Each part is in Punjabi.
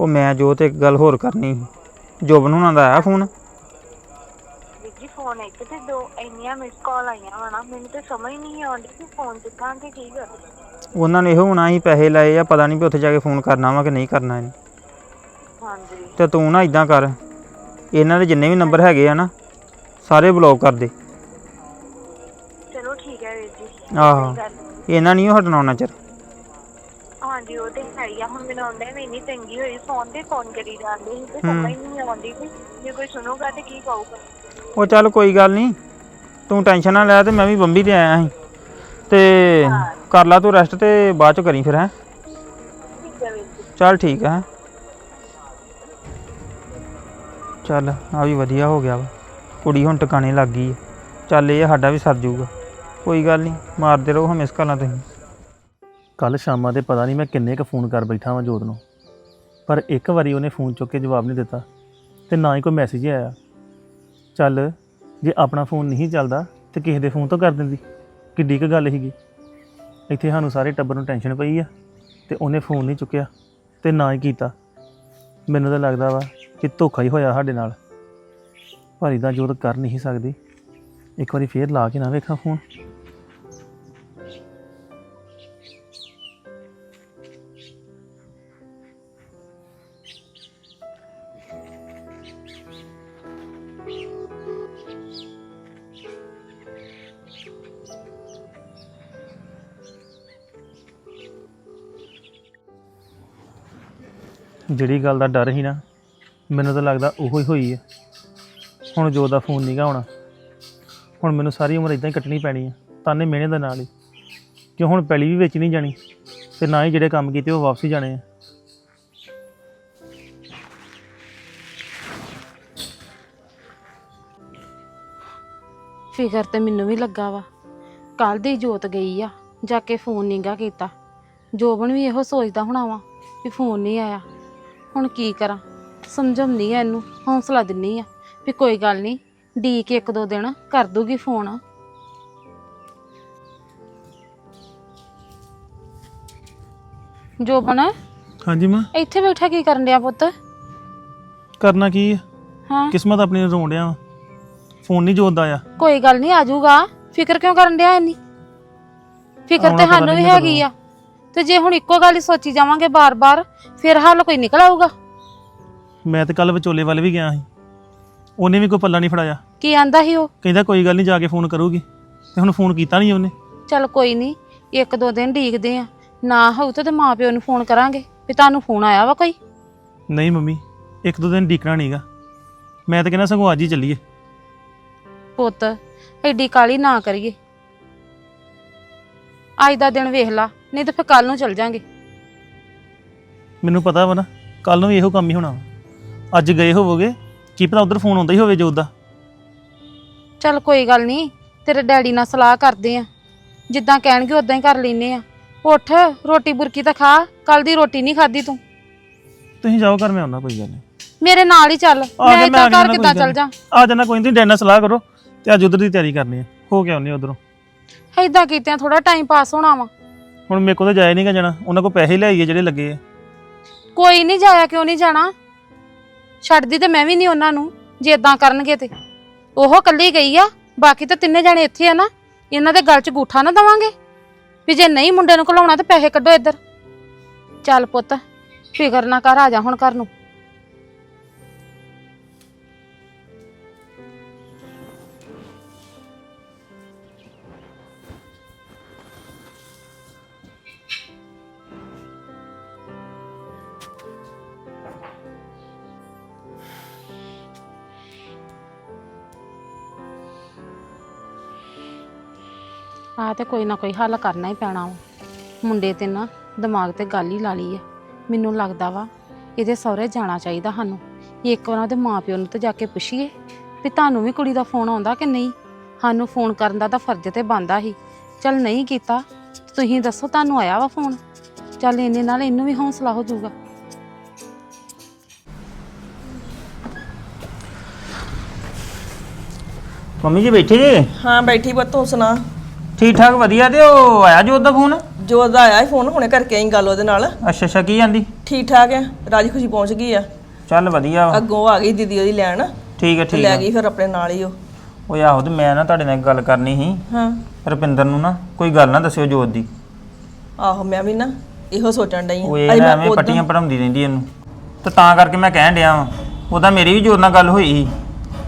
ਉਹ ਮੈਂ ਜੋ ਤੇ ਇੱਕ ਗੱਲ ਹੋਰ ਕਰਨੀ ਸੀ। ਜੋਬਨ ਹੁਣਾਂ ਦਾ ਆਇਆ ਫੋਨ? ਵੀਰ ਜੀ ਫੋਨ ਇੱਕ ਤੇ ਦੋ ਇੰਨੀਆਂ ਮਿਸ ਕਾਲ ਆਈਆਂ ਵਾ ਨਾ ਮੈਨੂੰ ਤੇ ਸਮਝ ਨਹੀਂ ਆਉਂਦੀ ਕਿ ਫੋਨ ਚੁੱਕਾਂ ਕਿ ਕੀ ਕਰਾਂ। ਉਹਨਾਂ ਨੇ ਇਹੋ ਹੋਣਾ ਸੀ ਪੈਸੇ ਲਏ ਆ ਪਤਾ ਨਹੀਂ ਵੀ ਉੱਥੇ ਜਾ ਕੇ ਫੋਨ ਕਰਨਾ ਵਾ ਕਿ ਨਹੀਂ ਕਰਨਾ ਇਹਨੇ। ਹਾਂਜੀ। ਤੇ ਤੂੰ ਨਾ ਇਦਾਂ ਕਰ ਇਹਨਾਂ ਦੇ ਜਿੰਨੇ ਵੀ ਨੰਬਰ ਹੈਗੇ ਆ ਨਾ ਸਾਰੇ ਬਲੌਕ ਕਰ ਦੇ। ਚਲੋ ਠੀਕ ਹੈ ਵੀਰ ਜੀ ਆਹੋ ਗੱਲ। ਇਹਨਾਂ ਨਹੀਂ ਹਟਣਾ ਉਹਨਾਂ ਚਿਰ। ਹਾਂਜੀ ਉਹ ਤੇ ਹੈ ਹੀ ਆ। ਹੁਣ ਮੈਨੂੰ ਆਉਂਦਾ ਵੀ ਇੰਨੀ ਤੰਗੀ ਹੋਈ ਫੋਨ ਤੇ ਫੋਨ ਕਰੀ ਜਾਂਦੇ ਸੀ ਤੇ ਸਮਝ ਨਹੀਂ ਆਉਂਦੀ ਕਿ ਜੇ ਕੋਈ ਸੁਣੂਗਾ ਤੇ ਕੀ ਕਹੂਗਾ। ਉਹ ਚੱਲ ਕੋਈ ਗੱਲ ਨਹੀਂ ਤੂੰ ਟੈਨਸ਼ਨ ਨਾ ਲੈ ਤੇ ਮੈਂ ਵੀ ਬੰਬੀ ਤੇ ਆਇਆ ਸੀ। ਤੇ ਕਰ ਲਾ ਤੂੰ ਰੈਸਟ ਤੇ ਬਾਅਦ ਚ ਕਰੀ ਫਿਰ ਹੈ। ਠੀਕ ਹੈ ਵੀਰ ਜੀ। ਚੱਲ ਠੀਕ ਹੈ। ਚੱਲ ਆ ਵੀ ਵਧੀਆ ਹੋ ਗਿਆ ਵਾ। ਕੁੜੀ ਹੁਣ ਟਿਕਾਣੇ ਲੱਗ ਗਈ ਹੈ ਚੱਲ ਇਹ ਸਾਡਾ ਵੀ ਸਰ ਜਾਊਗਾ ਕੋਈ ਗੱਲ ਨਹੀਂ ਮਾਰਦੇ ਰਹੋ ਹਮੇਸ਼ ਕਾਲਾਂ ਤੁਸੀਂ। ਕੱਲ ਸ਼ਾਮਾਂ ਦੇ ਪਤਾ ਨਹੀਂ ਮੈਂ ਕਿੰਨੇ ਕੁ ਫੋਨ ਕਰ ਬੈਠਾ ਵਾਂ ਜੋਤ ਨੂੰ। ਪਰ ਇੱਕ ਵਾਰੀ ਉਹਨੇ ਫੋਨ ਚੁੱਕ ਕੇ ਜਵਾਬ ਨਹੀਂ ਦਿੱਤਾ ਤੇ ਨਾ ਹੀ ਕੋਈ ਮੈਸੇਜ ਆਇਆ। ਚੱਲ, ਜੇ ਆਪਣਾ ਫੋਨ ਨਹੀਂ ਚੱਲਦਾ ਤੇ ਕਿਸੇ ਦੇ ਫੋਨ ਤੋਂ ਕਰ ਦਿੰਦੀ। ਕਿੱਡੀ ਕੁ ਗੱਲ ਸੀਗੀ। ਇੱਥੇ ਸਾਨੂੰ ਸਾਰੇ ਟੱਬਰ ਨੂੰ ਟੈਨਸ਼ਨ ਪਈ ਆ ਤੇ ਉਹਨੇ ਫੋਨ ਨਹੀਂ ਚੁੱਕਿਆ ਤੇ ਨਾ ਹੀ ਕੀਤਾ। ਮੈਨੂੰ ਤਾਂ ਲੱਗਦਾ ਵਾ ਕਿ ਧੋਖਾ ਹੀ ਹੋਇਆ ਸਾਡੇ ਨਾਲ। ਪਰ ਇਦਾਂ ਜੋਤ ਕਰ ਨਹੀਂ ਸਕਦੀ। ਇੱਕ ਵਾਰੀ ਫੇਰ ਲਾ ਕੇ ਨਾ ਵੇਖਾਂ ਫੋਨ। ਜਿਹੜੀ ਗੱਲ ਦਾ ਡਰ ਸੀ ਨਾ, ਮੈਨੂੰ ਤਾਂ ਲੱਗਦਾ ਉਹੋ ਹੀ ਹੋਈ ਹੈ ਹੁਣ ਜੋ ਦਾ ਫੋਨ ਨਹੀਂਗਾ ਆਉਣਾ, ਹੁਣ ਮੈਨੂੰ ਸਾਰੀ ਉਮਰ ਇਦਾਂ ਹੀ ਕੱਟਣੀ ਪੈਣੀ ਹੈ ਤਾਨੇ ਮਿਹਣੇ ਦੇ ਨਾਲ ਹੀ। ਕਿ ਹੁਣ ਪਹਿਲੀ ਵੀ ਵੇਚ ਨਹੀਂ ਜਾਣੀ, ਤੇ ਨਾ ਹੀ ਜਿਹੜੇ ਕੰਮ ਕੀਤੇ ਉਹ ਵਾਪਸ ਹੀ ਜਾਣੇ ਆ। ਫਿਕਰ ਤੇ ਮੈਨੂੰ ਵੀ ਲੱਗਾ ਵਾ। ਕੱਲ ਦੀ ਜੋਤ ਗਈ ਆ, ਜਾ ਕੇ ਫੋਨ ਨੀਗਾ ਕੀਤਾ। ਜੋਬਨ ਵੀ ਇਹੋ ਸੋਚਦਾ ਹੋਣਾ ਵਾ ਵੀ ਫੋਨ ਨਹੀਂ ਆਇਆ। ਹੁਣ ਕੀ ਕਰਾਂ? ਸਮਝਾਉਂਦੀ ਆ ਇਹਨੂੰ ਹੌਸਲਾ ਦਿੰਨੀ ਆ ਵੀ ਕੋਈ ਗੱਲ ਨਹੀਂ ਡੀ ਕੇ ਇੱਕ ਦੋ ਦਿਨ ਕਰ ਦੂਗੀ ਫੋਨ। ਜੋਬਨ ਹਾਂਜੀ ਮਾਂ। ਇੱਥੇ ਬੈਠਾ ਕੀ ਕਰਨ ਡਿਆ ਪੁੱਤ? ਕਰਨਾ ਕੀ ਹੈ ਹਾਂ। ਕਿਸਮਤ ਆਪਣੀ ਨੂੰ ਰੋਣ ਡਿਆ। ਫੋਨ ਨਹੀਂ ਜੋਦਾ ਆ। ਕੋਈ ਗੱਲ ਨਹੀਂ ਆ ਜਾਊਗਾ। ਫਿਕਰ ਕਿਉਂ ਕਰਨ ਡਿਆ ਇੰਨੀ? ਫਿਕਰ ਆਉਣਾ ਤੇ ਪਤਾ ਸਾਨੂੰ ਵੀ ਨਹੀਂ ਹੈਗੀ ਆ। ਤੇ ਜੇ ਹੁਣ ਇੱਕੋ ਗੱਲ ਹੀ ਸੋਚੀ ਜਾਵਾਂਗੇ ਬਾਰ-ਬਾਰ ਫਿਰ ਹੱਲ ਕੋਈ ਨਿਕਲ ਆਊਗਾ? ਮੈਂ ਤੇ ਕੱਲ ਵਿਚੋਲੇ ਵੱਲ ਵੀ ਗਿਆ ਸੀ। ਉਹਨੇ ਵੀ ਕੋਈ ਪੱਲਾ ਨਹੀਂ ਫੜਾਇਆ। ਕੀ ਆਂਦਾ ਸੀ ਉਹ? ਕਹਿੰਦਾ ਕੋਈ ਗੱਲ ਨਹੀਂ ਜਾ ਕੇ ਫੋਨ ਕਰੂਗੀ। ਤੇ ਹੁਣ ਫੋਨ ਕੀਤਾ ਨਹੀਂ ਉਹਨੇ। ਚੱਲ ਕੋਈ ਨਹੀਂ ਇੱਕ ਦੋ ਦਿਨ ਢੀਕਦੇ ਆ। ਨਾ ਹੋਊ ਤਾਂ ਤੇ ਮਾਪਿਓ ਨੂੰ ਫੋਨ ਕਰਾਂਗੇ ਵੀ ਤੁਹਾਨੂੰ ਫੋਨ ਆਇਆ ਵਾ ਕੋਈ? ਨਹੀਂ ਮੰਮੀ ਇੱਕ ਦੋ ਦਿਨ ਡੀਕਣਾ ਨਹੀਂਗਾ ਮੈਂ ਤਾਂ ਕਹਿੰਦਾ ਸਗੋਂ ਅੱਜ ਹੀ ਚੱਲੀਏ। ਪੁੱਤ ਐਡੀ ਕਾਲੀ ਨਾ ਕਰੀਏ। ਅੱਜ ਦਾ ਦਿਨ ਵੇਖ ਲਾ। ਨਹੀਂ ਤਾਂ ਫਿਰ ਕੱਲ ਨੂੰ ਚੱਲ ਜਾਾਂਗੇ। ਮੈਨੂੰ ਪਤਾ ਵਾ ਨਾ ਕੱਲ ਨੂੰ ਵੀ ਇਹੋ ਕੰਮ ਹੀ ਹੋਣਾ ਵਾ। ਅੱਜ ਗਏ ਹੋਵੋਗੇ ਕੀ ਪਤਾ ਉਧਰ ਫੋਨ ਆਉਂਦਾ ਹੀ ਹੋਵੇ ਜੋ ਦਾ। ਚੱਲ ਕੋਈ ਗੱਲ ਨਹੀਂ ਤੇਰੇ ਡੈਡੀ ਨਾਲ ਸਲਾਹ ਕਰਦੇ ਆ। ਜਿੱਦਾਂ ਕਹਿਣਗੇ ਉਦਾਂ ਹੀ ਕਰ ਲੈਨੇ ਆ। ਉੱਠ ਰੋਟੀ ਬੁਰਕੀ ਤਾਂ ਖਾ ਕੱਲ ਦੀ ਰੋਟੀ ਨਹੀਂ ਖਾਦੀ ਤੂੰ। ਤੁਸੀਂ ਜਾਓ ਘਰ ਮੈਂ ਆਉਣਾ ਕੋਈ ਗੱਲ ਨਹੀਂ। ਮੇਰੇ ਨਾਲ ਹੀ ਚੱਲ ਮੈਂ ਜਾ, ਇਦਾਂ ਆ ਜਾਣਾ, ਕੋਈ ਚੱਲ ਜਾ। ਆ ਜਾਣਾ ਕੋਈ ਨਹੀਂ ਡੈਨਾ ਸਲਾਹ ਕਰੋ ਤੇ ਅੱਜ ਉਧਰ ਦੀ ਤਿਆਰੀ ਕਰਨੀ ਹੈ ਹੋ ਕੇ ਆਉਨੇ ਉਧਰੋਂ। ਇਦਾਂ ਕੀਤਿਆਂ ਥੋੜਾ ਟਾਈਮ ਪਾਸ ਹੋਣਾ ਵਾ। ਹੁਣ ਮੇਰੇ ਕੋਲ ਤਾਂ ਜਾਇਆ ਨਹੀਂਗਾ ਜਾਣਾ, ਉਹਨਾਂ ਕੋਲ ਪੈਸੇ ਲਿਆਈਏ ਜਿਹੜੇ ਲੱਗੇ ਆ। ਕੋਈ ਨਹੀਂ ਜਾਇਆ ਕਿਉਂ ਨਹੀਂ ਜਾਣਾ? ਛੱਡਦੀ ਤੇ ਮੈਂ ਵੀ ਨਹੀਂ ਉਹਨਾਂ ਨੂੰ, ਜੇ ਇਦਾਂ ਕਰਨਗੇ ਤੇ। ਉਹ ਕੱਲੀ ਗਈ ਆ, ਬਾਕੀ ਤਾਂ ਤਿੰਨੇ ਜਾਣੇ ਇੱਥੇ ਆ ਨਾ, ਇਹਨਾਂ ਦੇ ਗਲ 'ਚ ਗੂਠਾ ਨਾ ਦਵਾਂਗੇ। ਵੀ ਜੇ ਨਹੀਂ ਮੁੰਡੇ ਨੂੰ ਘਲਾਉਣਾ ਤੇ ਪੈਸੇ ਕੱਢੋ ਇੱਧਰ। ਚੱਲ ਪੁੱਤ, ਫਿਕਰ ਨਾ ਕਰ, ਆ ਜਾ ਹੁਣ ਘਰ ਨੂੰ। ਆ ਤੇ ਕੋਈ ਨਾ ਕੋਈ ਹੱਲ ਕਰਨਾ ਹੀ ਪੈਣਾ ਵਾ। ਮੁੰਡੇ ਤੇ ਨਾ ਦਿਮਾਗ ਤੇ ਗੱਲ ਹੀ ਲਾ ਲਈ ਆ। ਮੈਨੂੰ ਲੱਗਦਾ ਵਾ ਇਹਦੇ ਸਹੁਰੇ ਜਾਣਾ ਚਾਹੀਦਾ ਸਾਨੂੰ। ਇੱਕ ਵਾਰ ਉਹਦੇ ਮਾਪਿਓ ਨੂੰ ਤੇ ਜਾ ਕੇ ਪੁੱਛੀਏ ਵੀ ਤੁਹਾਨੂੰ ਵੀ ਕੁੜੀ ਦਾ ਫੋਨ ਆਉਂਦਾ ਕਿ ਨਹੀਂ? ਸਾਨੂੰ ਫੋਨ ਕਰਨ ਦਾ ਤਾਂ ਫਰਜ਼ ਤੇ ਬੰਦਾ ਸੀ ਚੱਲ ਨਹੀਂ ਕੀਤਾ ਤੁਸੀਂ ਦੱਸੋ ਤੁਹਾਨੂੰ ਆਇਆ ਵਾ ਫੋਨ? ਚੱਲ ਇੰਨੇ ਨਾਲ ਇਹਨੂੰ ਵੀ ਹੌਸਲਾ ਹੋ ਜਾਊਗਾ। ਮੰਮੀ ਜੀ ਬੈਠੇ ਜੇ? ਹਾਂ ਬੈਠੀ ਪੁੱਤ ਤੂੰ ਸੁਣਾ? ਠੀਕ ਠਾਕ ਵਧੀਆ ਤੇ ਉਹ ਆਇਆ ਜੋ ਉਹਦਾ ਫੋਨ? ਜੋ ਦਾ ਆਇਆ ਫੋਨ ਹੁਣੇ ਕਰਕੇ ਆਈ ਗੱਲ ਉਹਦੇ ਨਾਲ। ਅੱਛਾ ਅੱਛਾ ਕੀ ਜਾਂਦੀ ਠੀਕ ਠਾਕ ਆ ਰਾਜੀ ਖੁਸ਼ੀ ਪਹੁੰਚ ਗਈ ਆ। ਚੱਲ ਵਧੀਆ ਵਾ। ਅੱਗੋਂ ਆ ਗਈ ਦੀਦੀ ਉਹਦੀ ਲੈਣ। ਠੀਕ ਹੈ ਤੇ ਠੀਕ ਲੈ ਹੈ ਗਈ ਫਿਰ ਆਪਣੇ ਨਾਲ ਹੀ ਉਹ। ਉਹ ਆਹੋ ਤੇ ਮੈਂ ਨਾ ਤੁਹਾਡੇ ਨਾਲ ਇੱਕ ਗੱਲ ਕਰਨੀ ਸੀ। ਹਾਂ। ਰੁਪਿੰਦਰ ਨੂੰ ਨਾ ਕੋਈ ਗੱਲ ਨਾ ਦੱਸਿਓ ਜੋਤ ਦੀ। ਆਹੋ ਮੈਂ ਵੀ ਨਾ ਇਹੋ ਸੋਚਣ ਡਈ ਅਜੇ ਨਾ ਮੈਂ ਐਵੇਂ ਉਦੋਂ- ਪੱਟੀਆਂ ਪੜਾਉਂਦੀ ਰਹਿੰਦੀ ਇਹਨੂੰ। ਤੇ ਤਾਂ ਕਰਕੇ ਮੈਂ ਕਹਿਣ ਡਿਆ ਵਾਂ ਉਹਦਾ ਮੇਰੀ ਵੀ ਜੋਤ ਨਾਲ ਗੱਲ ਹੋਈ ਸੀ।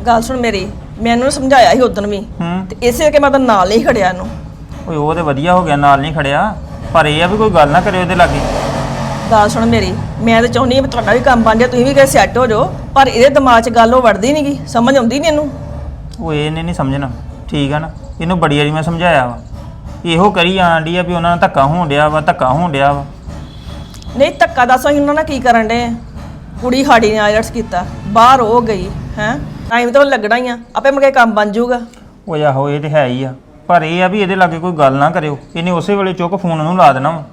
ਗੱਲ ਸੁਣ ਮੇਰੀ ਮੈਂ ਇਹਨੂੰ ਸਮਝਾਇਆ ਸੀ ਉਦੋਂ ਵੀ। ਹੂੰ। ਤੇ ਇਸੇ ਕਰਕੇ ਮੈਂ ਤਾਂ ਨਾਲ ਨਹੀਂ ਖੜਿਆ ਇਹਨੂੰ। ਓਏ ਉਹ ਤੇ ਵਧੀਆ ਹੋ ਗਿਆ ਨਾਲ ਨਹੀਂ ਖੜਿਆ। ਪਰ ਇਹ ਆ ਵੀ ਕੋਈ ਗੱਲ ਨਾ ਕਰਿਓ ਉਹਦੇ ਲਾਗੇ। ਗੱਲ ਸੁਣ ਮੇਰੀ ਮੈਂ ਤਾਂ ਚਾਹੁੰਦੀ ਹਾਂ ਵੀ ਤੁਹਾਡਾ ਵੀ ਕੰਮ ਬਣ ਜਾਏ ਤੁਸੀਂ ਵੀ ਕਿਤੇ ਸੈੱਟ ਹੋ ਜਾਓ ਪਰ ਇਹਦੇ ਦਿਮਾਗ 'ਚ ਗੱਲ ਉਹ ਵੜਦੀ ਨਹੀਂਗੀ ਸਮਝ ਆਉਂਦੀ ਨਹੀਂ ਇਹਨੂੰ। ਉਹ ਇਹਨੇ ਨਹੀਂ ਸਮਝਣਾ। ਠੀਕ ਆ ਨਾ ਇਹਨੂੰ ਬੜੀ ਵਾਰੀ ਮੈਂ ਸਮਝਾਇਆ ਵਾ। ਇਹੋ ਕਰੀ ਆਂਡੀ ਆ ਵੀ ਉਹਨਾਂ ਨਾਲ ਧੱਕਾ ਹੋਣ ਡਿਆ ਵਾ ਧੱਕਾ ਹੋਣ ਡਿਆ ਵਾ। ਨਹੀਂ ਧੱਕਾ ਦੱਸੋ ਅਸੀਂ ਉਹਨਾਂ ਨਾਲ ਕੀ ਕਰਨ ਦੇ ਕੁੜੀ ਸਾਡੀ ਨੇ ਆਇਲਟਸ ਕੀਤਾ ਬਾਹਰ ਹੋ ਗਈ ਹੈ? ਟਾਈਮ ਤਾਂ ਲੱਗਣਾ ਹੀ ਆ ਆਪੇ ਮੁੜ ਕੇ ਕੰਮ ਬਣ ਜਾਊਗਾ। ਉਹ ਆਹੋ ਇਹ ਤੇ ਹੈ ਹੀ ਆ। ਪਰ ਇਹ ਆ ਵੀ ਇਹਦੇ ਲਾਗੇ ਕੋਈ ਗੱਲ ਨਾ ਕਰਿਓ। ਇਹਨੇ ਉਸੇ ਵੇਲੇ ਚੁੱਕ ਫੋਨ ਉਹਨੂੰ ਲਾ ਦੇਣਾ ਵਾ।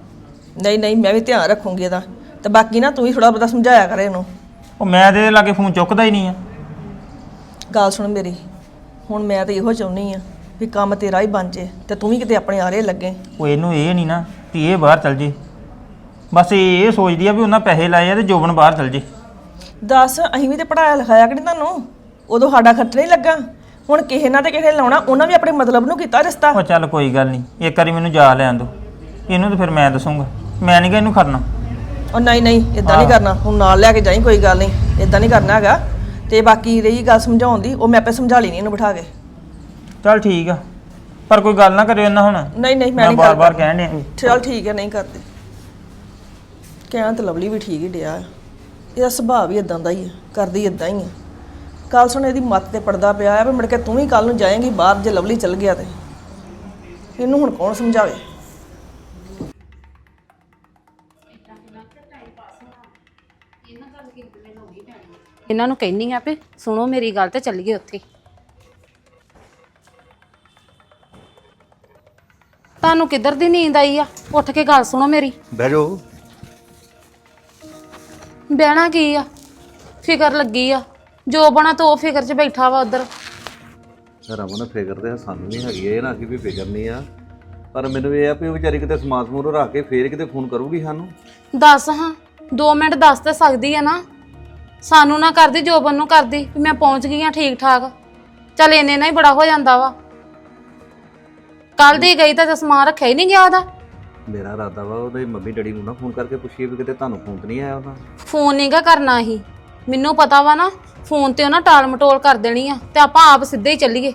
ਨਹੀਂ ਨਹੀਂ ਮੈਂ ਵੀ ਧਿਆਨ ਰੱਖੂੰਗੀ ਇਹਦਾ। ਤੇ ਬਾਕੀ ਨਾ ਤੂੰ ਵੀ ਥੋੜਾ ਬਹੁਤਾ ਸਮਝਾਇਆ ਕਰ ਇਹਨੂੰ। ਉਹ ਮੈਂ ਤੇ ਇਹਦੇ ਲਾਗੇ ਫੋਨ ਚੁੱਕਦਾ ਹੀ ਨਹੀਂ ਆ। ਗੱਲ ਸੁਣ ਮੇਰੀ। ਹੁਣ ਮੈਂ ਤਾਂ ਇਹੋ ਚਾਹੁੰਦੀ ਆ ਵੀ ਕੰਮ ਤੇਰਾ ਹੀ ਬਣ ਜੇ ਤੇ ਤੂੰ ਵੀ ਕਿਤੇ ਆਪਣੇ ਆਰੇ ਲੱਗੇ। ਉਹ ਇਹਨੂੰ ਇਹ ਨਹੀਂ ਨਾ ਕਿ ਇਹ ਬਾਹਰ ਚਲ ਜੇ। ਬਸ ਇਹ ਇਹ ਸੋਚਦੀ ਆ ਵੀ ਉਹਨਾਂ ਪੈਸੇ ਲਾਏ ਆ ਤੇ ਜੋਬਨ ਬਾਹਰ ਚਲ ਜੇ। ਦੱਸ ਅਸੀਂ ਵੀ ਤੇ ਪੜਾਇਆ ਲਿਖਾਇਆ ਕਿ ਨਹੀਂ ਤੁਹਾਨੂੰ? ਉਦੋਂ ਸਾਡਾ ਖਰਚ ਨਹੀਂ ਲੱਗਾ। ਹੁਣ ਕਿਸੇ ਨਾਲ ਤੇ ਕਿਸੇ ਲਾਉਣਾ ਉਹਨਾਂ ਵੀ ਆਪਣੇ ਮਤਲਬ ਨੂੰ ਕੀਤਾ ਰਿਸ਼ਤਾ। ਉਹ ਚੱਲ ਕੋਈ ਗੱਲ ਨਹੀਂ ਇੱਕ ਵਾਰੀ ਮੈਨੂੰ ਜਾ ਲੈਣ ਦੋ ਇਹਨੂੰ ਤਾਂ ਫਿਰ ਮੈਂ ਦੱਸੂਗਾ। ਮੈਂ ਨਹੀਂ ਗਾ ਇਹਨੂੰ ਖੜਨਾ। ਉਹ ਨਹੀਂ ਨਹੀਂ ਇਦਾਂ ਨਹੀਂ ਕਰਨਾ। ਹੁਣ ਨਾਲ ਲੈ ਕੇ ਜਾਈਂ ਕੋਈ ਗੱਲ ਨਹੀਂ। ਇਦਾਂ ਨਹੀਂ ਕਰਨਾ ਹੈਗਾ। ਤੇ ਬਾਕੀ ਰਹੀ ਗੱਲ ਸਮਝਾਉਣ ਦੀ ਉਹ ਮੈਂ ਆਪੇ ਸਮਝਾ ਲੈਣੀ ਇਹਨੂੰ ਬਿਠਾ ਕੇ। ਚੱਲ ਠੀਕ ਆ। ਪਰ ਕੋਈ ਗੱਲ ਨਾ ਕਰਿਓ ਇਹਨਾਂ ਹੁਣ। ਨਹੀਂ ਨਹੀਂ ਮੈਂ ਮੈਂ ਨਹੀਂ ਬਾਰ-ਬਾਰ ਕਰਨੀ। ਕਹਿਣ ਡਿਆ ਵੀ। ਚਲ ਠੀਕ ਹੈ ਨਹੀਂ ਕਰਦੇ। ਕਹਿਣ ਤਾਂ ਲਵਲੀ ਵੀ ਠੀਕ ਹੀ ਡਿਆ। ਆ। ਇਹਦਾ ਸੁਭਾਅ ਵੀ ਇਦਾਂ ਦਾ ਹੀ ਹੈ ਕਰਦੀ ਇਦਾਂ ਹੀ ਹੈ ਕੱਲ ਸੁਣ ਇਹਦੀ ਮੱਤ ਤੇ ਪੜਦਾ ਪਿਆ ਆ ਵੀ ਮੁੜ ਕੇ ਤੂੰ ਵੀ ਕੱਲ ਨੂੰ ਜਾਏਂਗੀ ਬਾਹਰ ਜੇ ਲਵਲੀ ਚਲ ਗਿਆ ਤੇ। ਇਹਨੂੰ ਹੁਣ ਕੌਣ ਸਮਝਾਵੇ? ਇਹਨਾਂ ਨੂੰ ਕਹਿੰਨੀ ਆ ਵੀ ਸੁਣੋ ਮੇਰੀ ਗੱਲ ਤੇ ਚੱਲੀਏ ਉੱਥੇ। ਤੁਹਾਨੂੰ ਕਿੱਧਰ ਦੀ ਨੀਂਦ ਆਈ ਆ? ਉੱਠ ਕੇ ਗੱਲ ਸੁਣੋ ਮੇਰੀ। ਬਹਿ ਜਾਓ। ਬਹਿਣਾ ਕੀ ਆ? ਫਿਕਰ ਲੱਗੀ ਆ। ਜੋ ਬਣਾ ਤੋ ਫਿਕਰ 'ਚ ਬੈਠਾ ਵਾ ਉਧਰ। ਰਮਨ ਫਿਕਰ ਤੇ ਸਾਨੂੰ ਨਹੀਂ ਹੈਗੀ ਇਹ ਨਾ ਕਿ ਵੀ ਫਿਕਰ ਨਹੀਂ ਆ। ਪਰ ਮੈਨੂੰ ਇਹ ਆ ਵੀ ਉਹ ਵਿਚਾਰੀ ਕਿਤੇ ਸਮਾਨ ਸਮੂਨ ਰੱਖ ਕੇ ਫੇਰ ਕਿਤੇ ਫੋਨ ਕਰੂਗੀ ਸਾਨੂੰ। ਦੱਸ ਹਾਂ 2 ਮਿੰਟ ਦੱਸ ਤੇ ਸਕਦੀ ਆ ਨਾ। ਸਾਨੂੰ ਨਾ ਕਰਦੀ ਜੋਬਨ ਨੂੰ ਕਰਦੀ ਵੀ ਮੈਂ ਪਹੁੰਚ ਗਈ ਆ ਠੀਕ ਠਾਕ ਚੱਲ ਇੰਨੇ ਨਾਲ ਹੀ ਬੜਾ ਹੋ ਜਾਂਦਾ ਵਾ। ਕੱਲ ਦੀ ਗਈ ਤਾਂ ਸਮਾਨ ਰੱਖਿਆ ਹੀ ਨਹੀਂ ਗਿਆ ਉਹਦਾ। ਮੇਰਾ ਇਰਾਦਾ ਵਾ ਉਹਦੇ ਮੰਮੀ ਡੈਡੀ ਨੂੰ ਨਾ ਫੋਨ ਕਰਕੇ ਪੁੱਛੀਏ ਵੀ ਕਿਤੇ ਤੁਹਾਨੂੰ ਫੋਨ ਨਹੀਂ ਆਇਆ ਉਹਦਾ। ਫੋਨ ਨਹੀਂਗਾ ਕਰਨਾ ਹੀ। ਮੈਨੂੰ ਪਤਾ ਵਾ ਨਾ ਫੋਨ ਤੇ ਉਹਨਾਂ ਟਾਲ ਮਟੋਲ ਕਰ ਦੇਣੀ ਆ ਤੇ ਆਪਾਂ ਆਪ ਸਿੱਧੇ ਹੀ ਚੱਲੀਏ।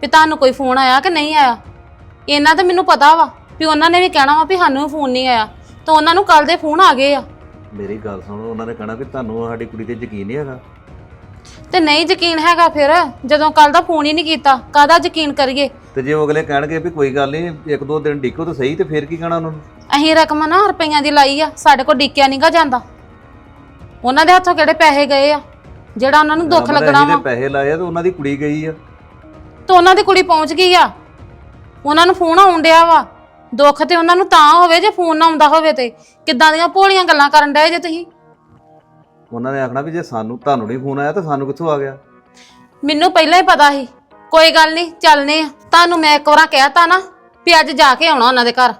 ਵੀ ਤੁਹਾਨੂੰ ਕੋਈ ਫੋਨ ਆਇਆ ਕਿ ਨਹੀਂ ਆਇਆ? ਇਹਨਾਂ ਤਾਂ ਮੈਨੂੰ ਪਤਾ ਵਾ ਵੀ ਉਹਨਾਂ ਨੇ ਵੀ ਕਹਿਣਾ ਵਾ ਵੀ ਸਾਨੂੰ ਫੋਨ ਨਹੀਂ ਆਇਆ ਤਾਂ ਉਹਨਾਂ ਨੂੰ ਕੱਲ ਦੇ ਫੋਨ ਆ ਗਏ ਆ। ਮੇਰੀ ਗੱਲ ਸੁਣੋ ਉਹਨਾਂ ਨੇ ਕਹਿਣਾ ਵੀ ਤੁਹਾਨੂੰ ਸਾਡੀ ਕੁੜੀ ਤੇ ਯਕੀਨ ਨਹੀਂ ਹੈਗਾ। ਤੇ ਨਹੀਂ ਯਕੀਨ ਹੈਗਾ ਫਿਰ ਜਦੋਂ ਕੱਲ ਦਾ ਫੋਨ ਹੀ ਨਹੀਂ ਕੀਤਾ ਕਾਹਦਾ ਯਕੀਨ ਕਰੀਏ? ਤੇ ਜੇ ਉਹ ਅਗਲੇ ਕਹਿਣਗੇ ਵੀ ਕੋਈ ਗੱਲ ਨਹੀਂ ਇੱਕ ਦੋ ਦਿਨ ਡਿੱਕੋ ਤਾਂ ਸਹੀ ਤੇ ਫੇਰ ਕੀ ਕਹਿਣਾ ਉਹਨਾਂ ਨੂੰ? ਅਹੀਂ ਰਕਮ ਨਾ ਰੁਪਈਆਂ ਦੀ ਲਾਈ ਆ ਸਾਡੇ ਕੋਲ ਡਿੱਕਿਆ ਨਹੀਂਗਾ ਜਾਂਦਾ। ਉਹਨਾਂ ਦੇ ਹੱਥੋਂ ਕਿਹੜੇ ਪੈਸੇ ਗਏ ਆ? ਜਿਹੜਾ ਉਹਨਾਂ ਨੂੰ ਦੁੱਖ ਲੱਗਣਾ ਵਾ। ਪੈਸੇ ਲਾਏ ਆ ਤੇ ਉਹਨਾਂ ਦੀ ਕੁੜੀ ਗਈ ਆ। ਤੇ ਉਹਨਾਂ ਦੀ ਕੁੜੀ ਪਹੁੰਚ ਗਈ ਆ। ਉਹਨਾਂ ਨੂੰ ਫੋਨ ਆਉਣ ਡਿਆ ਵਾ। ਦੁੱਖ ਤੇ ਉਹਨਾਂ ਨੂੰ ਤਾਂ ਹੋਵੇ ਜੇ ਫੋਨ ਨਾ ਆਉਂਦਾ ਹੋਵੇ ਤੇ। ਕਿੱਦਾਂ ਦੀਆਂ ਭੋਲੀਆਂ ਗੱਲਾਂ ਕਰਨ ਡਏ ਜੇ ਤੁਸੀਂ? ਉਹਨਾਂ ਨੇ ਆਖਣਾ ਵੀ ਜੇ ਸਾਨੂੰ ਤੁਹਾਨੂੰ ਨਹੀਂ ਫੋਨ ਆਇਆ ਤਾਂ ਸਾਨੂੰ ਕਿੱਥੋਂ ਆ ਗਿਆ? ਮੈਨੂੰ ਪਹਿਲਾਂ ਹੀ ਪਤਾ ਸੀ। ਕੋਈ ਗੱਲ ਨਹੀਂ ਚੱਲਨੇ ਆ। ਤੁਹਾਨੂੰ ਮੈਂ ਇੱਕ ਵਾਰ ਕਹਿਤਾ ਨਾ ਵੀ ਅੱਜ ਜਾ ਕੇ ਆਉਣਾ ਉਹਨਾਂ ਦੇ ਘਰ।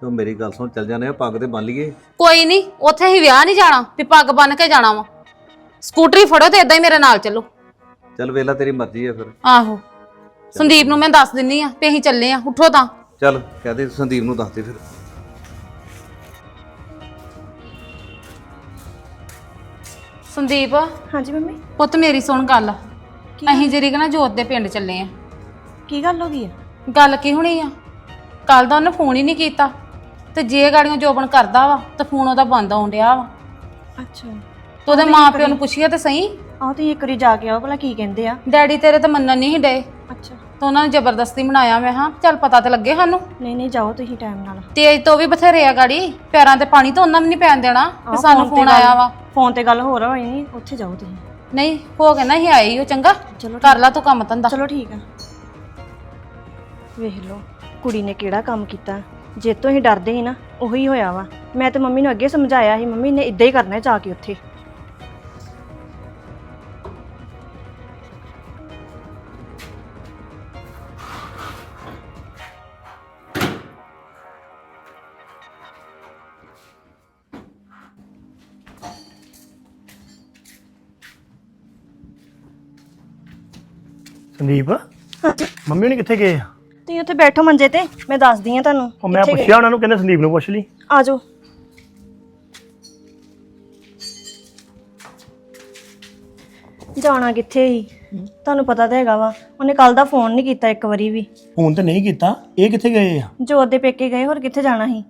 ਤੇ ਉਹ ਮੇਰੀ ਗੱਲ ਸੁਣ ਚੱਲ ਜਾਂਦੇ ਆ ਪੱਗ ਤੇ ਬੰਨ ਲਈਏ। ਕੋਈ ਨਹੀਂ ਉੱਥੇ ਹੀ ਵਿਆਹ ਨਹੀਂ ਜਾਣਾ ਵੀ ਪੱਗ ਬੰਨ ਕੇ ਜਾਣਾ ਵਾ। ਸਕੂਟਰੀ ਫੜੋ ਤੇ ਇਦਾਂ ਹੀ ਮੇਰੇ ਨਾਲ ਚੱਲੋ। ਚੱਲ ਵੇਲਾ ਤੇਰੀ ਮਰਜ਼ੀ ਆ ਫਿਰ। ਆਹੋ। ਸੰਦੀਪ ਨੂੰ ਮੈਂ ਦੱਸ ਦਿੰਨੀ ਆ ਵੀ ਅਸੀਂ ਚੱਲੇ ਆ ਉੱਠੋ ਤਾਂ। ਚੱਲ ਕਹਦੇ ਸੰਦੀਪ ਨੂੰ ਦੱਸ ਦੇ ਫਿਰ। ਸੰਦੀਪ? ਹਾਂਜੀ ਮੰਮੀ। ਪੁੱਤ ਮੇਰੀ ਸੁਣ ਗੱਲ। ਅਸੀਂ ਜਿਹੜੀ ਕਿ ਨਾ ਜੋਤ ਦੇ ਪਿੰਡ ਚੱਲੇ ਆ। ਕੀ ਗੱਲ ਹੋ ਗਈ ਹੈ ਗੱਲ ਕੀ ਹੋਣੀ ਆ? ਕੱਲ ਦਾ ਉਹਨੇ ਫੋਨ ਹੀ ਨਹੀਂ ਕੀਤਾ। ਤੇ ਜੇ ਗਾੜੀਆਂ ਜੋਬਨ ਕਰਦਾ ਵਾ ਤਾਂ ਫੋਨ ਉਹਦਾ ਬੰਦ ਆਉਣ ਡਿਆ ਵਾ। ਅੱਛਾ। ਤੇ ਉਹਦੇ ਮਾਪਿਆਂ ਨੂੰ ਪੁੱਛੀਏ ਤੇ ਸਹੀ? ਆਹ ਤੁਸੀਂ ਇੱਕ ਵਾਰੀ ਜਾ ਕੇ ਆਓ ਭਲਾ ਕੀ ਕਹਿੰਦੇ ਆ। ਡੈਡੀ ਤੇਰੇ ਤਾਂ ਮੰਨਣ ਨਹੀਂ ਡੇ ਅੱਛਾ। ਤਾਂ ਉਹਨਾਂ ਨੇ ਜ਼ਬਰਦਸਤੀ ਬਣਾਇਆ ਮੈਂ ਹਾਂ ਚੱਲ ਪਤਾ ਤੇ ਲੱਗੇ ਸਾਨੂੰ। ਨਹੀਂ ਨਹੀਂ ਜਾਓ ਤੁਸੀਂ ਟਾਈਮ ਨਾਲ। ਤੇਜ ਤੋਂ ਵੀ ਬਥੇਰੇ ਆ ਗਾੜੀ ਪੈਰਾਂ ਤੇ ਪਾਣੀ ਤਾਂ ਉਹਨਾਂ ਵੀ ਨਹੀਂ ਪੈਣ ਦੇਣਾ ਆਹੋ, ਕਿ ਸਾਨੂੰ ਤੇ ਫੋਨ ਗੱਲ- ਆਇਆ ਵਾ। ਫੋਨ ਤੇ ਗੱਲ ਹੋ ਰਹੀ ਨਹੀਂ ਉੱਥੇ ਜਾਓ ਤੁਸੀਂ। ਨਹੀਂ ਹੋ ਗਿਆ ਨਾ ਹੀ ਆਈ ਉਹ ਚੰਗਾ। ਚਲੋ ਕਰ ਲੈ ਤੂੰ ਕੰਮ ਧੰਦਾ। ਚਲੋ ਠੀਕ ਆ। ਵੇਖ ਲਓ ਕੁੜੀ ਨੇ ਕਿਹੜਾ ਕੰਮ ਕੀਤਾ। ਜੇ ਤੋਂ ਹੀ ਡਰਦੇ ਸੀ ਨਾ ਉਹੀ ਹੋਇਆ ਵਾ। ਮੈਂ ਤੇ ਮੰਮੀ ਨੂੰ ਅੱਗੇ ਸਮਝਾਇਆ ਸੀ ਮੰਮੀ ਨੇ ਇਦਾਂ ਹੀ ਕਰਨਾ ਹੈ ਜਾ ਕੇ ਉੱਥੇ। ਸੰਦੀਪ ਮੰਮੀ ਨੇ ਕਿੱਥੇ ਗਏ ਆ? ਤੁਸੀਂ ਉੱਥੇ ਬੈਠੋ ਮੰਜੇ ਤੇ ਮੈਂ ਦੱਸਦੀ ਆ ਤੁਹਾਨੂੰ ਉਹ ਮੈਂ ਕਿੱਥੇ ਗਏ? ਪੁੱਛਿਆ ਉਹਨਾਂ ਨੂੰ ਕਹਿੰਦੇ ਸੰਦੀਪ ਨੂੰ ਪੁੱਛ ਲਈ। ਆ ਜਾਓ ਜਾਣਾ ਕਿੱਥੇ ਹੀ ਤੁਹਾਨੂੰ ਪਤਾ ਤਾਂ ਹੈਗਾ ਵਾ ਉਹਨੇ ਕੱਲ ਦਾ ਫੋਨ ਨਹੀਂ ਕੀਤਾ ਇੱਕ ਵਾਰੀ ਵੀ। ਫੋਨ ਤੇ ਨਹੀਂ ਕੀਤਾ ਇਹ ਕਿੱਥੇ ਗਏ ਆ? ਜੋਤ ਦੇ ਪੇਕੇ ਗਏ ਹੋਰ ਕਿੱਥੇ ਜਾਣਾ ਸੀ?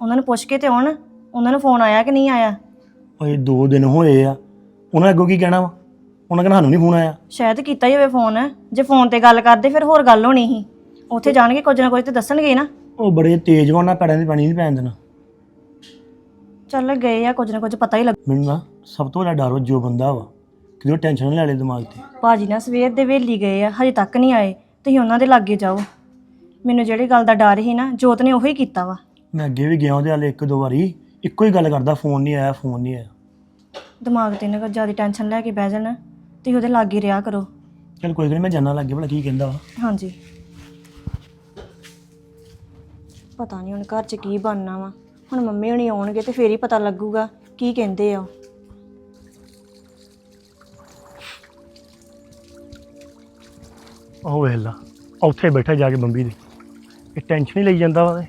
ਉਹਨਾਂ ਨੂੰ ਪੁੱਛ ਕੇ ਤੇ ਆਉਣ ਉਹਨਾਂ ਨੂੰ ਫੋਨ ਆਇਆ ਕਿ ਨਹੀਂ ਆਇਆ? ਓਏ ਦੋ ਦਿਨ ਹੋਏ ਆ ਉਹਨਾਂ ਅੱਗੋਂ ਕੀ ਕਹਿਣਾ ਵਾ? ਉਹਨਾਂ ਕਹਿੰਦਾ ਸਾਨੂੰ ਨਹੀਂ ਫੋਨ ਆਇਆ। ਸ਼ਾਇਦ ਕੀਤਾ ਹੀ ਹੋਵੇ ਫੋਨ ਜੇ ਫੋਨ ਤੇ ਗੱਲ ਕਰਦੇ ਫਿਰ ਹੋਰ ਗੱਲ ਹੋਣੀ ਸੀ। ਉੱਥੇ ਜਾਣਗੇ ਕੁਝ ਨਾ ਕੁਝ ਤੇ ਦੱਸਣਗੇ ਨਾ। ਉਹ ਬੜੇ ਤੇਜ਼ ਵਾ ਉਹਨਾਂ ਪੈੜਾਂ ਦੀ ਪਾਣੀ ਨਹੀਂ ਪੈਣ ਦੇਣਾ। ਚੱਲ ਗਏ ਆ ਕੁਝ ਨਾ ਕੁਝ ਪਤਾ ਹੀ ਲੱਗ ਮੈਨੂੰ ਨਾ ਸਭ ਤੋਂ ਵੱਡਾ ਡਰ ਉਹ ਜੋ ਬੰਦਾ ਵਾ ਕਿ ਉਹ ਟੈਨਸ਼ਨ ਨਾ ਲੈ ਲੈ ਦਿਮਾਗ ਤੇ। ਭਾਜੀ ਨਾ ਸਵੇਰ ਦੇ ਵੇਲੀ ਗਏ ਆ ਹਜੇ ਤੱਕ ਨਹੀਂ ਆਏ ਤੁਸੀਂ ਉਹਨਾਂ ਦੇ ਲਾਗੇ ਜਾਓ। ਮੈਨੂੰ ਜਿਹੜੀ ਗੱਲ ਦਾ ਡਰ ਸੀ ਨਾ ਜੋਤ ਨੇ ਉਹੀ ਕੀਤਾ ਵਾ। ਮੈਂ ਅੱਗੇ ਵੀ ਗਿਆ ਉਹਦੇ ਹਾਲੇ ਇੱਕ ਦੋ ਵਾਰੀ ਇੱਕੋ ਹੀ ਗੱਲ ਕਰਦਾ ਫੋਨ ਨਹੀਂ ਆਇਆ ਫੋਨ ਨਹੀਂ ਆਇਆ। ਦਿਮਾਗ ਤੇ ਨਾ ਜ਼ਿਆਦਾ ਟੈਨਸ਼ਨ ਲੈ ਕੇ ਬਹਿ ਜਾਣਾ ਤੁਸੀਂ ਉਹਦੇ ਲਾਗੇ ਰਿਹਾ ਕਰੋ। ਚਲ ਕੋਈ ਗੱਲ ਨੀ ਮੈਂ ਜਾਣਾ ਲੱਗੇ ਭਲਾ ਕੀ ਕਹਿੰਦਾ ਵਾ। ਹਾਂਜੀ। ਪਤਾ ਨਹੀਂ ਹੁਣ ਘਰ 'ਚ ਕੀ ਬਣਨਾ ਵਾ। ਹੁਣ ਮੰਮੀ ਹੁਣੀ ਆਉਣਗੇ ਤੇ ਫੇਰ ਹੀ ਪਤਾ ਲੱਗੂਗਾ ਕੀ ਕਹਿੰਦੇ ਆ ਉਹ। ਉਹ ਵੇਖ ਲਾ ਉੱਥੇ ਬੈਠਾ ਜਾ ਕੇ ਬੰਬੀ ਦੇ। ਇਹ ਟੈਨਸ਼ਨ ਹੀ ਲਈ ਜਾਂਦਾ ਵਾ ਤੇ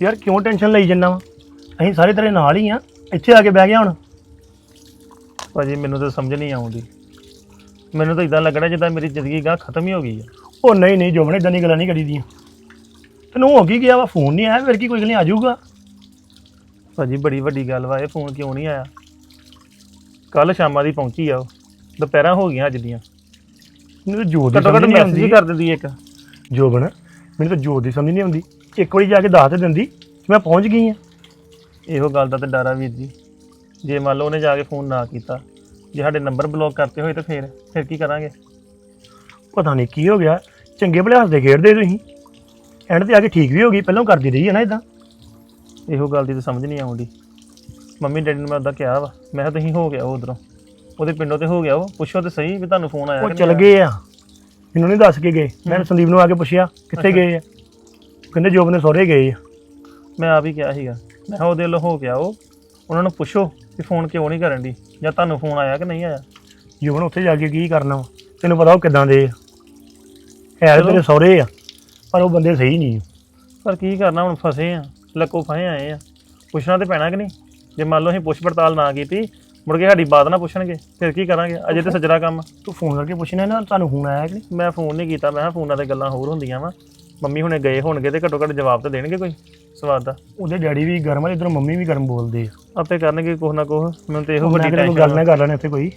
ਯਾਰ ਕਿਉਂ ਟੈਨਸ਼ਨ ਲਈ ਜਾਂਦਾ ਵਾ? ਅਸੀਂ ਸਾਰੇ ਤੇਰੇ ਨਾਲ ਹੀ ਆ, ਇੱਥੇ ਆ ਕੇ ਬਹਿ ਗਿਆ ਹੁਣ। ਭਾਜੀ ਮੈਨੂੰ ਤਾਂ ਸਮਝ ਨਹੀਂ ਆਉਂਦੀ। ਮੈਨੂੰ ਤਾਂ ਇਦਾਂ ਲੱਗਣਾ ਜਿੱਦਾਂ ਮੇਰੀ ਜ਼ਿੰਦਗੀ ਗਾਂ ਖਤਮ ਹੀ ਹੋ ਗਈ ਆ। ਉਹ ਨਹੀਂ ਨਹੀਂ ਜੋਬਨੇ ਇਦਾਂ ਦੀ ਗੱਲਾਂ ਨਹੀਂ ਕਰੀਦੀਆਂ। ਤੈਨੂੰ ਹੋ ਕੀ ਗਿਆ ਵਾ? ਫੋਨ ਨਹੀਂ ਆਇਆ ਫਿਰ ਕੀ ਕੋਈ ਗੱਲ ਨਹੀਂ ਆ ਜਾਊਗਾ ਭਾਜੀ ਬੜੀ ਵੱਡੀ ਗੱਲ ਵਾ ਇਹ ਫੋਨ ਕਿਉਂ ਨਹੀਂ ਆਇਆ? ਕੱਲ ਸ਼ਾਮਾਂ ਦੀ ਪਹੁੰਚੀ ਆ ਉਹ। ਦੁਪਹਿਰਾਂ ਹੋ ਗਈਆਂ ਅੱਜ ਦੀਆਂ। ਮੈਨੂੰ ਜੋਤ ਦੀ ਘੱਟੋ ਸਮਝ ਨਹੀਂ ਮੈਸੇਜ ਹੀ ਆਉਂਦੀ। ਕਰ ਦਿੰਦੀ ਇੱਕ। ਜੋਬਨ ਮੈਨੂੰ ਤਾਂ ਜੋਤ ਦੀ ਸਮਝ ਨਹੀਂ ਆਉਂਦੀ। ਇੱਕ ਵਾਰੀ ਜਾ ਕੇ ਦੱਸ ਤੇ ਦਿੰਦੀ ਕਿ ਮੈਂ ਪਹੁੰਚ ਗਈ ਆ। ਇਹੋ ਗੱਲ ਦਾ ਤੇ ਡਰ ਆ ਵੀਰ ਜੀ। ਜੇ ਮੰਨ ਲਓ ਉਹਨੇ ਜਾ ਕੇ ਫੋਨ ਨਾ ਕੀਤਾ ਜੇ ਸਾਡੇ ਨੰਬਰ ਬਲੌਕ ਕਰਤੇ ਹੋਏ ਤਾਂ ਫਿਰ ਫਿਰ ਕੀ ਕਰਾਂਗੇ? ਪਤਾ ਨਹੀਂ ਕੀ ਹੋ ਗਿਆ ਚੰਗੇ ਭਲੇ ਹੱਸਦੇ ਖੇਡਦੇ ਤੁਸੀਂ। ਐਂਡ ਤੇ ਆ ਕੇ ਠੀਕ ਵੀ ਹੋ ਗਈ ਪਹਿਲਾਂ ਕਰਦੀ ਰਹੀ ਹੈ ਨਾ ਇਦਾਂ ਇਹੋ ਗੱਲ ਦੀ ਤਾਂ ਸਮਝ ਨਹੀਂ ਆਉਂਦੀ। ਮੰਮੀ ਡੈਡੀ ਨੂੰ ਮੈਂ ਉਦਾਂ ਕਿਹਾ ਵਾ ਮੈਂ ਕਿਹਾ ਤੁਸੀਂ ਹੋ ਗਿਆ ਉਧਰੋਂ। ਉਹਦੇ ਪਿੰਡੋਂ ਤੇ ਹੋ ਗਿਆ ਉਹ ਪੁੱਛੋ ਤੇ ਸਹੀ ਵੀ ਤੁਹਾਨੂੰ ਫੋਨ ਆਇਆ ਉਹ ਕਿ ਚਲ ਨਹੀਂ ਗਏ ਆ। ਮੈਨੂੰ ਨਹੀਂ ਦੱਸ ਕੇ ਗਏ। ਮੈਂ ਸੰਦੀਪ ਨੂੰ ਆ ਕੇ ਪੁੱਛਿਆ ਕਿੱਥੇ ਗਏ ਆ? ਕਹਿੰਦੇ ਜੋਬ ਨੇ ਸਹੁਰੇ ਗਏ ਆ। ਮੈਂ ਆਪ ਹੀ ਕਿਹਾ ਸੀਗਾ ਮੈਂ ਕਿਹਾ ਉਹਦੇ ਵੱਲੋਂ ਹੋ ਗਿਆ ਉਹ ਉਹਨਾਂ ਨੂੰ ਪੁੱਛੋ। ਕਿ ਫੋਨ ਕਿਉਂ ਨਹੀਂ ਕਰਨ ਦੀ ਜਾਂ ਤੁਹਾਨੂੰ ਫੋਨ ਆਇਆ ਕਿ ਨਹੀਂ ਆਇਆ? ਜੋਬਨ ਉੱਥੇ ਜਾ ਕੇ ਕੀ ਕਰਨਾ ਵਾ? ਤੈਨੂੰ ਪਤਾ ਉਹ ਕਿਦਾਂ ਦੇ ਆ? ਹੈ ਤਾਂ ਤੇਰੇ ਸਹੁਰੇ ਆ ਪਰ ਉਹ ਬੰਦੇ ਸਹੀ ਨਹੀਂ ਪਰ ਕੀ ਕਰਨਾ ਹੁਣ ਫਸੇ ਆ ਲੱਕੋ ਫਸੇ ਆਏ ਆ। ਪੁੱਛਣਾ ਤੇ ਪੈਣਾ ਕਿ ਨਹੀਂ? ਜੇ ਮੰਨ ਲਓ ਅਸੀਂ ਪੁੱਛ ਪੜਤਾਲ ਨਾ ਕੀਤੀ ਮੁੜ ਕੇ ਸਾਡੀ ਬਾਤ ਨਾ ਪੁੱਛਣਗੇ ਫਿਰ ਕੀ ਕਰਾਂਗੇ? ਅਜੇ ਤੇ ਸੱਜਰਾ ਕੰਮ ਆ। ਤੂੰ ਫੋਨ ਕਰਕੇ ਪੁੱਛਣਾ ਨਾ ਤੁਹਾਨੂੰ ਫੋਨ ਆਇਆ ਕਿ ਨਹੀਂ? ਮੈਂ ਫੋਨ ਨਹੀਂ ਕੀਤਾ ਮੈਂ ਕਿਹਾ ਫੋਨਾਂ ਤੇ ਗੱਲਾਂ ਹੋਰ ਹੁੰਦੀਆਂ ਵਾ। ਮੰਮੀ ਹੁਣੇ ਗਏ ਹੋਣਗੇ ਤੇ ਘੱਟੋ ਘੱਟ ਜਵਾਬ ਤਾਂ ਦੇਣਗੇ ਕੋਈ ਸਵਾਦ ਦਾ। ਉਹਦੇ ਡੈਡੀ ਵੀ ਗਰਮ ਆ ਇਧਰੋਂ ਮੰਮੀ ਵੀ ਗਰਮ ਬੋਲਦੇ ਆ। ਆਪੇ ਕਰਨਗੇ ਕੁਛ ਨਾ ਕੁਛ ਮੈਨੂੰ ਤੇ ਇਹੋ ਮੈਂ ਵੱਡੀ ਕਿਹਾ ਕੋਈ ਟੈਨਸ਼ਨ ਗੱਲ ਨਾ ਕਰ ਲੈਣੇ ਉੱਥੇ ਕੋਈ।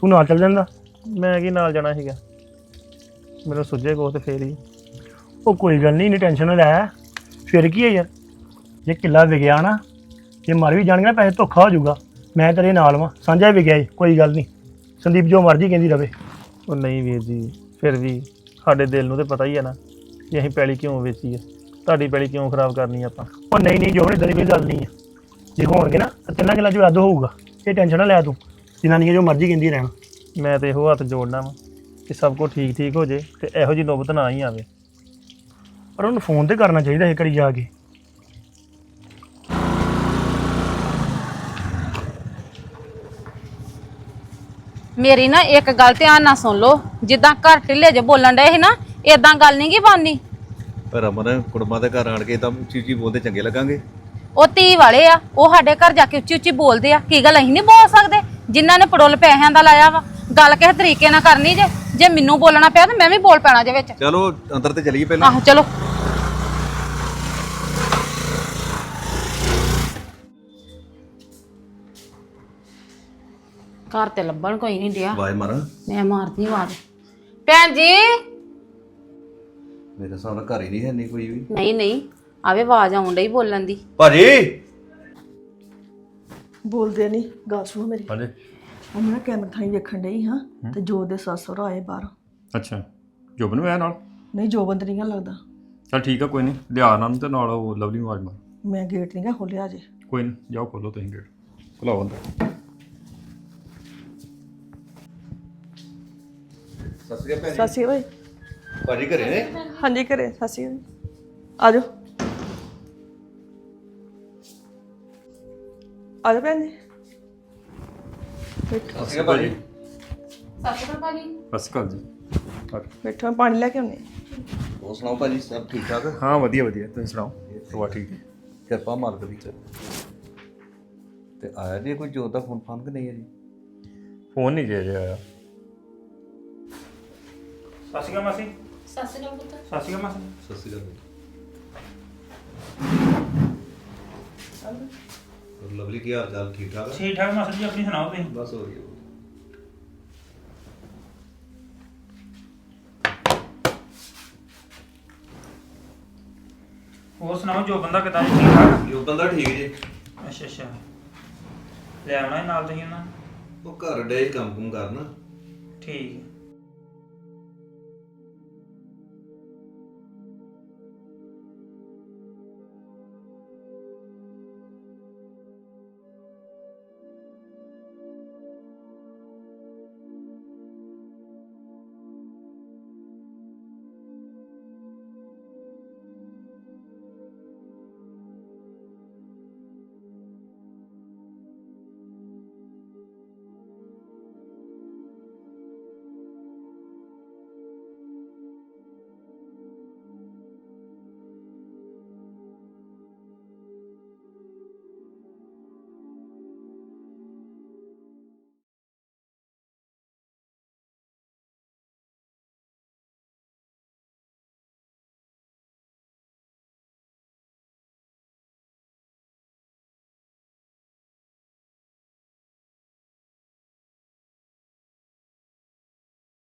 ਤੂੰ ਨਾਲ ਚੱਲ ਜਾਂਦਾ? ਮੈਂ ਕੀ ਨਾਲ ਜਾਣਾ ਸੀਗਾ? ਮੈਨੂੰ ਸੁੱਝੇ ਕੋਸ ਤੇ ਫੇਰ ਹੀ। ਉਹ ਕੋਈ ਗੱਲ ਨਹੀਂ ਇੰਨੀ ਟੈਨਸ਼ਨ ਨਾ ਲੈ। ਫਿਰ ਕੀ ਹੈ ਯਾਰ? ਜੇ ਕਿੱਲਾ ਵਿਗਿਆ ਨਾ ਜੇ ਮਰ ਵੀ ਜਾਣਗੇ ਨਾ ਪੈਸੇ ਧੋਖਾ ਹੋ ਜਾਊਗਾ। ਮੈਂ ਤੇਰੇ ਨਾਲ ਵਾਂ ਸਾਂਝਾ ਹੀ ਵਿਗਿਆ ਕੋਈ ਗੱਲ ਨਹੀਂ। ਸੰਦੀਪ ਜੋ ਮਰਜ਼ੀ ਕਹਿੰਦੀ ਰਵੇ। ਉਹ ਨਹੀਂ ਵੀਰ ਜੀ ਫਿਰ ਵੀ ਸਾਡੇ ਦਿਲ ਨੂੰ ਤੇ ਪਤਾ ਹੀ ਹੈ ਨਾ। ਕਿ ਅਸੀਂ ਪੈਲੀ ਕਿਉਂ ਵੇਚੀ ਹੈ ਤੁਹਾਡੀ ਪੈਲੀ ਕਿਉਂ ਖਰਾਬ ਕਰਨੀ ਆਪਾਂ? ਉਹ ਨਹੀਂ ਨਹੀਂ ਜੋ ਇਦਾਂ ਦੀ ਕੋਈ ਗੱਲ ਨਹੀਂ ਹੈ ਜੇ ਹੋਣਗੇ ਨਾ ਤਾਂ ਤਿੰਨਾਂ ਕਿੱਲਾ ਚ ਰੱਦ ਹੋਊਗਾ। ਇਹ ਟੈਨਸ਼ਨ ਨਾ ਲੈ ਤੂੰ। ਜਨਾਨੀਆਂ ਜੋ ਮਰਜ਼ੀ ਕਹਿੰਦੀ ਰਹਿਣਾ। ਮੈਂ ਤੇ ਇਹੋ ਹੱਥ ਜੋੜਨਾ ਵਾ ਕਿ ਸਭ ਕੁਝ ਠੀਕ ਠੀਕ ਹੋ ਜੇ ਤੇ ਇਹੋ ਜੀ ਨੌਬਤ ਨਾ ਹੀ ਆਵੇ। ਪਰ ਉਹਨੂੰ ਫੋਨ ਤੇ ਕਰਨਾ ਚਾਹੀਦਾ ਇੱਕ ਵਾਰੀ ਜਾ ਕੇ। ਮੇਰੀ ਨਾ ਇੱਕ ਗੱਲ ਧਿਆਨ ਨਾਲ ਸੁਣ ਲਓ। ਜਿੱਦਾਂ ਘਰ ਢਿੱਲੇ ਜੇ ਬੋਲਣ ਡਏ ਸੀ ਨਾ ਇਦਾਂ ਗੱਲ ਨਹੀਂ ਗੀ ਬਣਨੀ ਰਮਨ ਕੁੜਮਾਂ ਦੇ ਘਰ ਆਣ ਕੇ ਤਾਂ ਉੱਚੀ ਉੱਚੀ ਬੋਲਦੇ ਚੰਗੇ ਲੱਗਾਂਗੇ। ਉਹ ਧੀ ਵਾਲੇ ਆ ਉਹ ਸਾਡੇ ਘਰ ਜਾ ਕੇ ਉੱਚੀ ਉੱਚੀ ਬੋਲਦੇ ਆ। ਕੀ ਗੱਲ ਅਸੀਂ ਨਹੀਂ ਬੋਲ ਸਕਦੇ? ਜਿਨ੍ਹਾਂ ਨੇ ਪੜੋਲ ਪੈਸਿਆਂ ਦਾ ਲਾਇਆ ਵਾ। ਗੱਲ ਕਿਸੇ ਤਰੀਕੇ ਨਾਲ ਕਰਨੀ ਜੇ। ਜੇ ਮੈਨੂੰ ਬੋਲਣਾ ਪਿਆ ਤਾਂ ਮੈਂ ਵੀ ਬੋਲ ਪੈਣਾ ਜੇ ਵਿੱਚ। ਚਲੋ ਅੰਦਰ ਤੇ ਚਲੀਏ ਪਹਿਲਾਂ। ਆਹੋ ਚਲੋ। ਘਰ ਤੇ ਲੱਭਣ ਕੋਈ ਨਹੀਂ ਡਿਆ। ਆਵਾਜ਼ ਮਾਰਾਂ। ਮੈਂ ਮਾਰਦੀ ਆਵਾਜ਼। ਭੈਣ ਜੀ ਮੇਰੇ ਸਾਹਮਣੇ ਘਰ ਹੀ ਨਹੀਂ ਹੈ ਨਹੀਂ ਕੋਈ ਵੀ। ਨਹੀਂ ਨਹੀਂ ਆਵੇ ਆਵਾਜ਼ ਆਉਣ ਡਈ ਬੋਲਣ ਦੀ। ਭਾਜੀ। ਬੋਲਦੇ ਨਹੀਂ ਗੱਲ ਸੁਣੋ ਮੇਰੀ। ਹਾਂਜੀ। ਉਹ ਮੈਂ ਨਾ ਕੈਮਰਾ ਥਾਈ ਵੇਖਣ ਡਈ ਹਾਂ ਤੇ ਜੋ ਦੇ ਸੱਸ ਸਹੁਰਾ ਆਏ ਬਾਹਰ। ਅੱਛਾ। ਜੋਬਨ ਵੀ ਆਇਆ ਨਾਲ? ਨਹੀਂ ਜੋ ਬੰਦ ਨਹੀਂ ਗਾ ਲੱਗਦਾ। ਚਲ ਠੀਕ ਆ ਕੋਈ ਨਹੀਂ। ਲਿਆ ਨਾਲ ਤੇ ਨਾਲ ਉਹ ਲਵਲੀ ਨੂੰ ਆਵਾਜ਼ ਮਾਰ। ਮੈਂ ਗੇਟ ਨਹੀਂ ਗਾ ਖੋਲਿਆ ਅਜੇ। ਕੋਈ ਨਹੀਂ ਜਾਓ ਖੋਲੋ ਤੁਸੀਂ ਗੇਟ ਖੁਲਾਓ ਅੰਦਰ ਸਤਿ ਸ਼੍ਰੀ ਅਕਾਲ ਅਕਾਲ ਭਾਜੀ ਘਰੇ ਨੇ? ਹਾਂਜੀ ਘਰੇ ਸਤਿ ਸ਼੍ਰੀ ਅਕਾਲ। ਆਜੋ। ਆਜੋ ਭੈਣ ਬੈਠੋ। ਅਸੀਂ ਭਾਜੀ। ਸਤਿ ਸ਼੍ਰੀ ਅਕਾਲ ਜੀ। ਬੈਠੋ ਪਾਣੀ ਲੈ ਕੇ ਆਉਂਦੀ ਹਾਂ। ਸੁਣਾਓ ਭਾਜੀ ਸਭ ਠੀਕ ਠਾਕ? ਹਾਂ ਵਧੀਆ ਵਧੀਆ। ਤੁਸੀਂ ਸੁਣਾਓ? ਠੀਕ ਹੈ ਕਿਰਪਾ ਮਾਲਕ ਦੀ। ਤੇ ਆਇਆ ਜੀ ਕੋਈ ਜੋਤ ਦਾ ਫੋਨ ਫਾਨ ਕਿ ਨਹੀਂ ਜੀ ਫੋਨ ਨਹੀਂ ਜੇ ਆਇਆ। ਸਤਿ ਸ਼੍ਰੀ ਮਾਸੀ। ਸਤਿ ਸ਼੍ਰੀ ਅਕਾਲ ਪੁੱਤ। ਸਤਿ ਸ਼੍ਰੀ ਅਕਾਲ ਮਾਸੀ। ਸਤਿ ਸ਼੍ਰੀ ਅਕਾਲ ਲਵਲੀ ਕੀ ਹਾਲ ਚਾਲ? ਠੀਕ ਠਾਕ ਠੀਕ ਠਾਕ ਮਾਸੀ ਜੀ ਆਪਣੀ ਸੁਣਾਓ ਤੁਸੀਂ? ਬਸ ਹੋ ਗਿਆ ਹੋਰ ਸੁਣਾਓ ਜੋ ਬੰਦਾ ਕਿਦਾਂ ਜੀ ਠੀਕ ਠਾਕ ਜੋ ਬੰਦਾ ਠੀਕ ਜੀ। ਅੱਛਾ ਅੱਛਾ। ਲੈ ਆਉਣਾ ਸੀ ਨਾਲ ਤੁਸੀਂ ਉਹਨਾਂ? ਨੂੰ? ਉਹ ਘਰ ਡੇ ਕੰਮ ਕੁਮ ਕਰਨ। ਠੀਕ।